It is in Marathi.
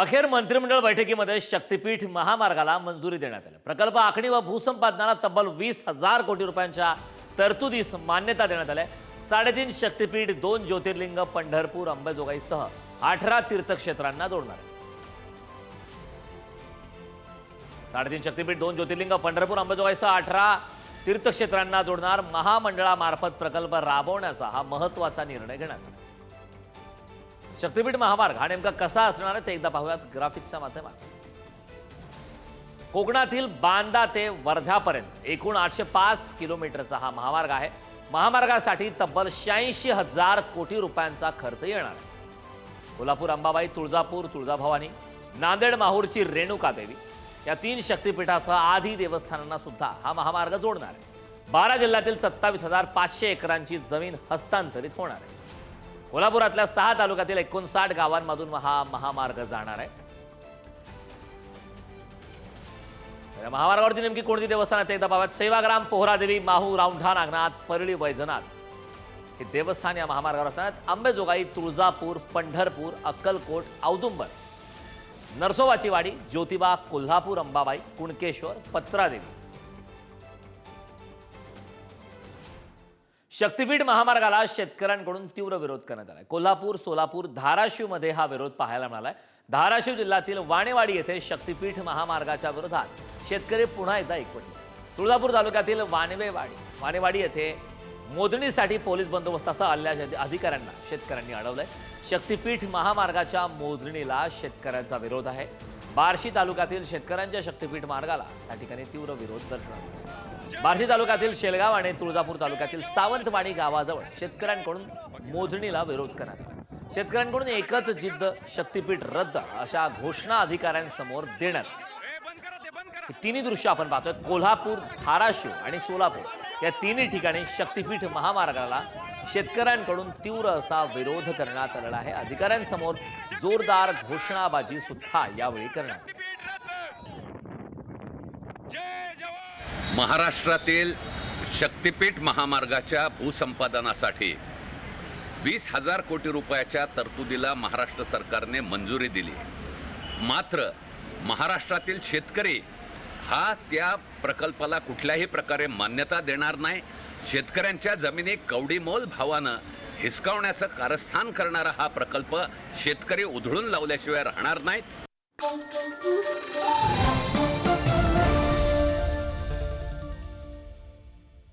अखेर मंत्रिमंडळ बैठकीमध्ये शक्तीपीठ महामार्गाला मंजुरी देण्यात आली. प्रकल्प आखणी व भूसंपादनाला तब्बल वीस हजार कोटी रुपयांच्या तरतुदीस मान्यता देण्यात आल्या साडेतीन शक्तीपीठ दोन ज्योतिर्लिंग पंढरपूर अंबेजोगाईसह अठरा तीर्थक्षेत्रांना जोडणार साडेतीन शक्तीपीठ दोन ज्योतिर्लिंग पंढरपूर अंबेजोगाईसह अठरा तीर्थक्षेत्रांना जोडणार महामंडळामार्फत प्रकल्प राबवण्याचा हा महत्त्वाचा निर्णय घेण्यात आला. शक्तीपीठ महामार्ग हा नेमका कसा असणार आहे ते एकदा पाहूयात ग्राफिक्सच्या माध्यमात कोकणातील बांदा ते वर्ध्यापर्यंत एकूण आठशे पाच किलोमीटरचा हा महामार्ग आहे. महामार्गासाठी तब्बल शहाऐंशी हजार कोटी रुपयांचा खर्च येणार कोल्हापूर अंबाबाई तुळजापूर तुळजाभवानी नांदेड माहूरची रेणुका देवी या तीन शक्तीपीठासह आधी देवस्थानांना सुद्धा हा महामार्ग जोडणार आहे. बारा जिल्ह्यातील सत्तावीस हजार पाचशे एकरांची जमीन हस्तांतरित होणार आहे. कोल्हापुरातल्या सहा तालुक्यातील एकोणसाठ गावांमधून हा महामार्ग जाणार आहे. या महामार्गावरती नेमकी कोणती देवस्थान ते एकदा सेवाग्राम पोहरादेवी माहू राऊंढा नागनाथ परळी वैजनाथ. हे देवस्थान या महामार्गावर असतात अंबेजोगाई तुळजापूर पंढरपूर अक्कलकोट औदुंबर. नरसोबाची वाडी ज्योतिबा कोल्हापूर अंबाबाई कुणकेश्वर पत्रादेवी. शक्तीपीठ महामार्गाला शेतकऱ्यांकडून तीव्र विरोध करण्यात आला कोल्हापूर सोलापूर धाराशिवमध्ये हा विरोध पाहायला मिळालाय. धाराशिव जिल्ह्यातील वाणेवाडी येथे शक्तीपीठ महामार्गाच्या विरोधात शेतकरी पुन्हा एकदा एकवटले तुळजापूर तालुक्यातील वाणवेवाडी वाणेवाडी येथे मोजणीसाठी पोलीस बंदोबस्तासह आलेल्या अधिकाऱ्यांना शेतकऱ्यांनी अडवलंय. शक्तीपीठ महामार्गाच्या मोजणीला शेतकऱ्यांचा विरोध आहे. बार्शी तालुक्यातील शेतकऱ्यांच्या शक्तीपीठ मार्गाला त्या ठिकाणी तीव्र विरोध दर्शवला बार्शी तालुक्यातील शेलगाव आणि तुळजापूर तालुक्यातील सावंतवाडी गावाजवळ शेतकऱ्यांकडून मोजणीला विरोध करण्यात आला. शेतकऱ्यांकडून एकच जिद्द शक्तीपीठ रद्द अशा घोषणा अधिकाऱ्यांसमोर देण्यात तिन्ही दृश्य आपण पाहतोय. कोल्हापूर धाराशिव आणि सोलापूर या तिन्ही ठिकाणी शक्तीपीठ महामार्गाला शेतकऱ्यांकडून तीव्र असा विरोध करण्यात आलेला आहे. अधिकाऱ्यांसमोर जोरदार घोषणाबाजी सुद्धा यावेळी करण्यात महाराष्ट्रातील शक्तिपीठ महामार्गाच्या भूसंपादनासाठी वीस हजार कोटी रुपयाच्या तरतुदीला महाराष्ट्र सरकारने मंजुरी दिली. मात्र महाराष्ट्रातील शेतकरी हा त्या प्रकल्पाला कुठल्याही प्रकारे मान्यता देणार नाही. शेतकऱ्यांच्या जमिनी कवडीमोल भावानं हिसकावण्याचं कारस्थान करणारा हा प्रकल्प शेतकरी उधळून लावल्याशिवाय राहणार नाहीत.